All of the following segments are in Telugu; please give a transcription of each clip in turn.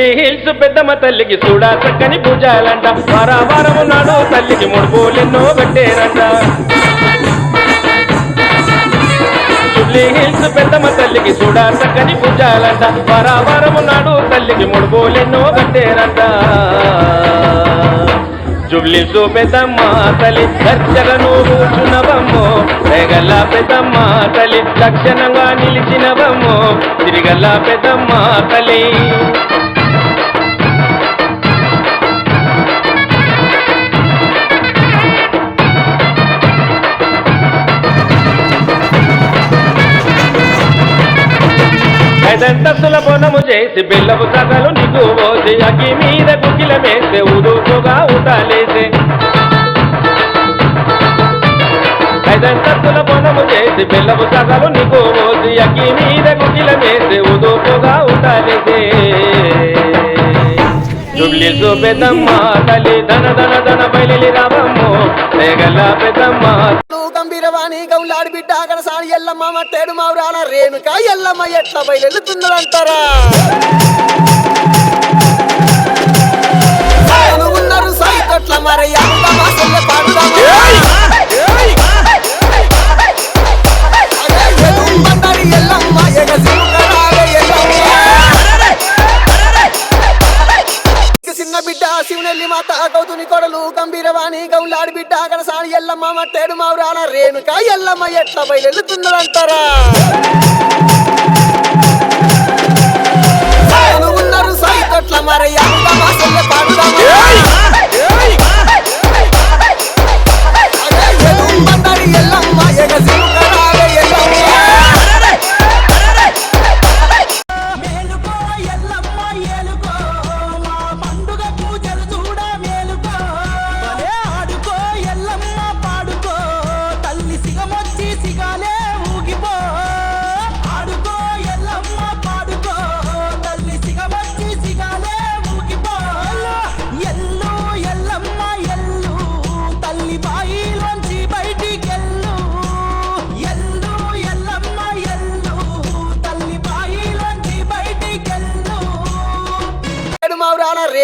జుబ్లీ హిల్స్ పెద్దమ్మ తల్లికి చూడా చక్కని పూజాలంట వారా వారము నాడు తల్లికి ముడుపులెన్నో పెట్టేరంట జుబ్లీ హిల్స్ పెద్దమ్మ తల్లికి చూడా చక్కని పూజాలంట వారా వారము నాడు తల్లికి ముడుపులెన్నో పెట్టేరంట జుబ్లీసు పెద్దమ్మ తల్లి దర్శనను కూర్చున్నవమ్మో రేగల్ల పెద్దమ్మ తల్లి లక్షణంగా నిలిచినవమ్మో. తిరిగల్ల పెద్దమ్మ తల్లి. ఐదంతస్తుల బొనము చేసి బిల్లపు సగలు నీకు పోసి అగ్గి మీద కుకిల మేస్తే ఉదుపుగా ఉటాలేసే ఐదంతస్తుల బొనము చేసి బిల్లపు సగలు నీకు పోసి అగ్గి మీద కుకిల మేస్తే ఉదుపుగా ఉటాలేసే జుబ్లీసు పెద్దమ్మ తల్లి ధన ధన ధన బయలు రావమ్మో రేగల పెద్దమ్మ వాణి గౌలాడి బిడ్డ అగడసాని ఎల్లమ్మ మట్టేడు మావురాల రేణుక ఎల్లమ్మ ఎట్ల బయలుతుందంటారా బిడ్డ శివునెల్లి మాత గౌతుని కొడలు గంభీరవాణి గౌలాడి బిడ్డ కనసాని ఎల్లమ్మ మట్టేడు మావురాల రేణుక ఎల్లమ్మ ఎట్ల బయలుతుందంటారా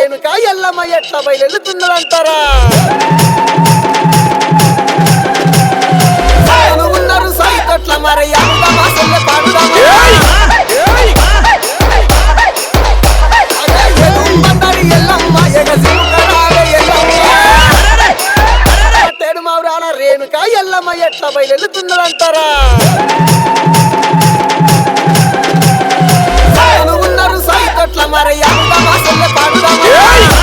మావురాల రేణుక ఎల్లమ్మ ఎట్ల బయలుతుందంటారా ఉన్నారు సైతట్ల మరి అందుదామా సెల్ల పాడుదామా అదే ఎదుంబందరి ఎల్లమ్మ ఎగసిముకరాలే ఎల్లమ్మ తేడు మావురాల రేణుక ఎల్లమ్మ ఎట్ల బయలుతుందంటారా ఉన్నారు సైతట్ల మరి అందుదామా Tá Ei!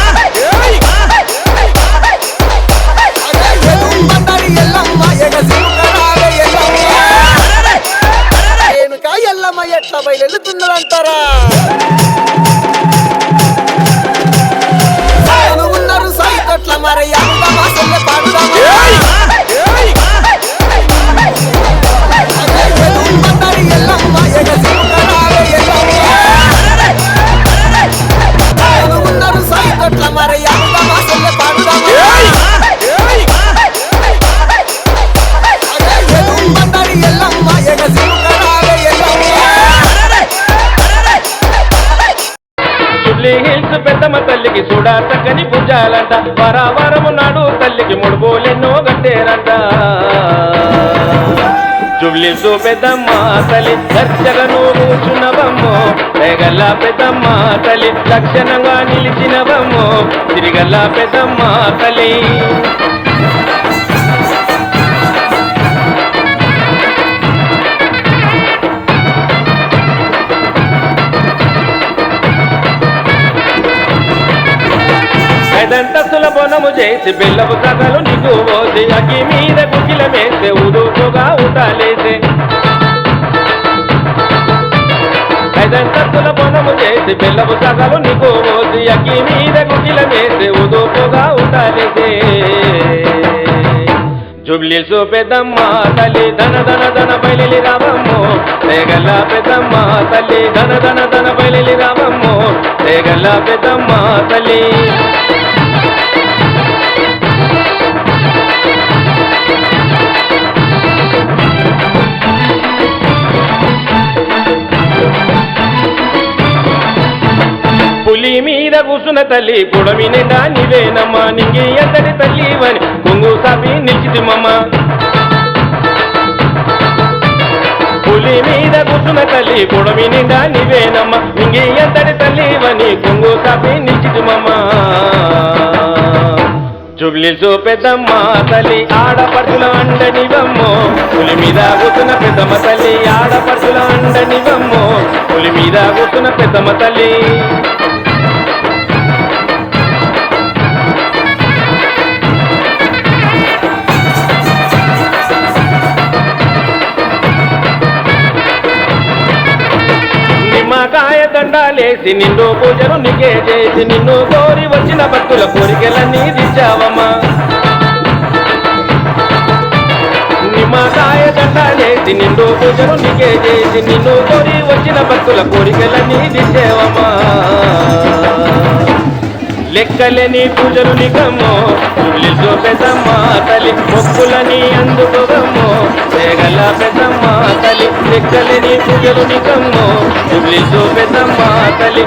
జుబ్లీ హిల్స్ పెద్దమ్మ తల్లికి చూడా చక్కని పూజాలంట వరావరము నాడు తల్లికి ముడుపులెన్నో కట్టేరంట జుబ్లీసు పెద్దమ్మ తల్లి దర్శనను కూర్చున్నవమ్మో. రేగల్ల పెద్దమ్మ తల్లి లక్షణంగా నిలిచినవమ్మో. తిరిగల్ల పెద్దమ్మ తల్లి. ఐదంతస్తుల సులభనము చేసి బిల్లపు కథలు నీకు పోసి అగ్గి మీద కుకిల వేస్తే ఉదుపుగా ఉండాలేసే ఐదంతస్తుల సులభనము చేసి బిల్లపు కథలు నీకు పోసి అగ్గి మీద కుకిల వేస్తే ఉదుపుగా ఉండాలేసే జుబ్లీసు పెద్దమ్మ తల్లి ధన ధన ధన బయలి రామమ్మో రేగల్ల పెద్దమ్మ తల్లి ధన ధన ధన బయలి రామమ్మో రేగల్ల పెద్దమ్మ తల్లి కూసున తల్లి పుడమి నిండా నీవేనమ్మా నింగి ఎంతటి తల్లి వని కొంగు సాపి నిలిచితిమమ్మ పులి మీద కూర్చున్న తల్లి పుడమి నిండా నీవేనమ్మ నింగి ఎంతటి తల్లి వని కొంగు సాపి నిలిచితిమమ్మ జుబ్లిసు పెద్దమ్మ తల్లి ఆడపడుచుల అండనివమ్మో. పులి మీద కూతున్న పెద్దమ్మ తల్లి ఆడపడుచుల అండనివమ్మో. పులి మీద కూతున్న పెద్దమ్మ తల్లి. నిమ్మకాయ దండాలేసి నిన్ను పూజను నీకే చేసి నిన్ను కోరి వచ్చిన భక్తుల కోరికలన్నీ దించావమ్మా నిమ్మకాయ దండాలేసి నిన్ను పూజను నీకే చేసి నిన్ను కోరి వచ్చిన భక్తుల కోరికలన్నీ దించేవమ్మా లెక్కలేని పూజలు నిగమ్మో తుల్లితో పెద్దమ్మ తల్లి మొక్కులని అందుకోగమ్మో వేగల పెద్దమ్మ తల్లి లెక్కలేని పూజలు నిగమ్మో తుల్లితో పెద్దమ్మ తల్లి.